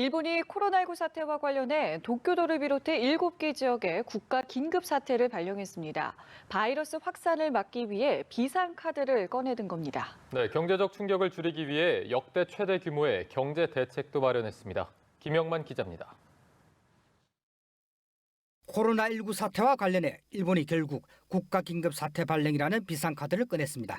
일본이 코로나19 사태와 관련해 도쿄도를 비롯해 7개 지역에 국가 긴급 사태를 발령했습니다. 바이러스 확산을 막기 위해 비상카드를 꺼내든 겁니다. 네, 경제적 충격을 줄이기 위해 역대 최대 규모의 경제 대책도 마련했습니다. 김영만 기자입니다. 코로나19 사태와 관련해 일본이 결국 국가 긴급 사태 발령이라는 비상카드를 꺼냈습니다.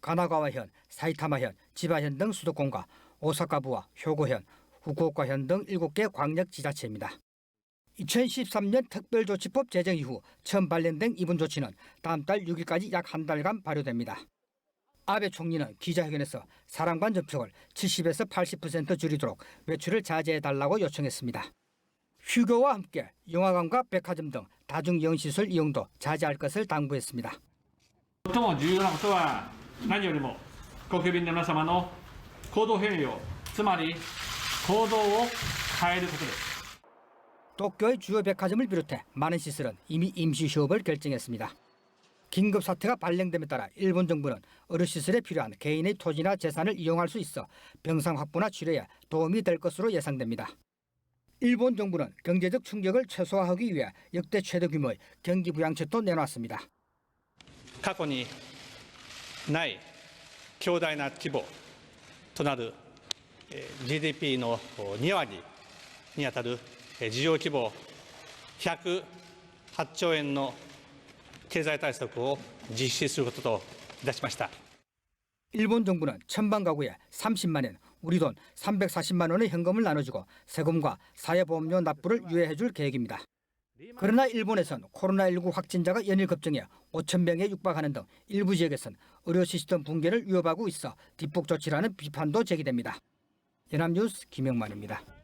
가나가와현, 사이타마현, 지바현 등 수도권과 오사카부와 효고현, 후쿠오카현 등 7개 광역 지자체입니다. 2013년 특별조치법 제정 이후 처음 발령된 이분 조치는 다음 달 6일까지 약 한 달간 발효됩니다. 아베 총리는 기자회견에서 사람 간 접촉을 70에서 80% 줄이도록 외출을 자제해달라고 요청했습니다. 휴교와 함께 영화관과 백화점 등 다중이용시설 이용도 자제할 것을 당부했습니다. 보통은 유연하고 何よりも国民の皆様の行動変容つまり行動を変えることです 도쿄의 주요 백화점을 비롯해 많은 시설은 이미 임시 휴업을 결정했습니다. 긴급 사태가 발령됨에 따라 일본 정부는 의료시설에 필요한 개인의 토지나 재산을 이용할 수 있어 병상 확보나 치료에 도움이 될 것으로 예상됩니다. 일본 정부는 경제적 충격을 최소화하기 위해 역대 최대 규모의 경기 부양책도 내놨습니다. 過去に ない強大な規模となるえー GDP の2割にあたるえー事業規模108兆円の経済対策を実施することといたしました。 일본 정부는 천만 가구에 30만 원, 우리 돈 340만 원의 현금을 나눠주고 세금과 사회보험료 납부를 유예해 줄 계획입니다. 그러나 일본에선 코로나19 확진자가 연일 급증해 5천 명에 육박하는 등 일부 지역에선 의료 시스템 붕괴를 위협하고 있어 뒷북 조치라는 비판도 제기됩니다. 연합뉴스 김영만입니다.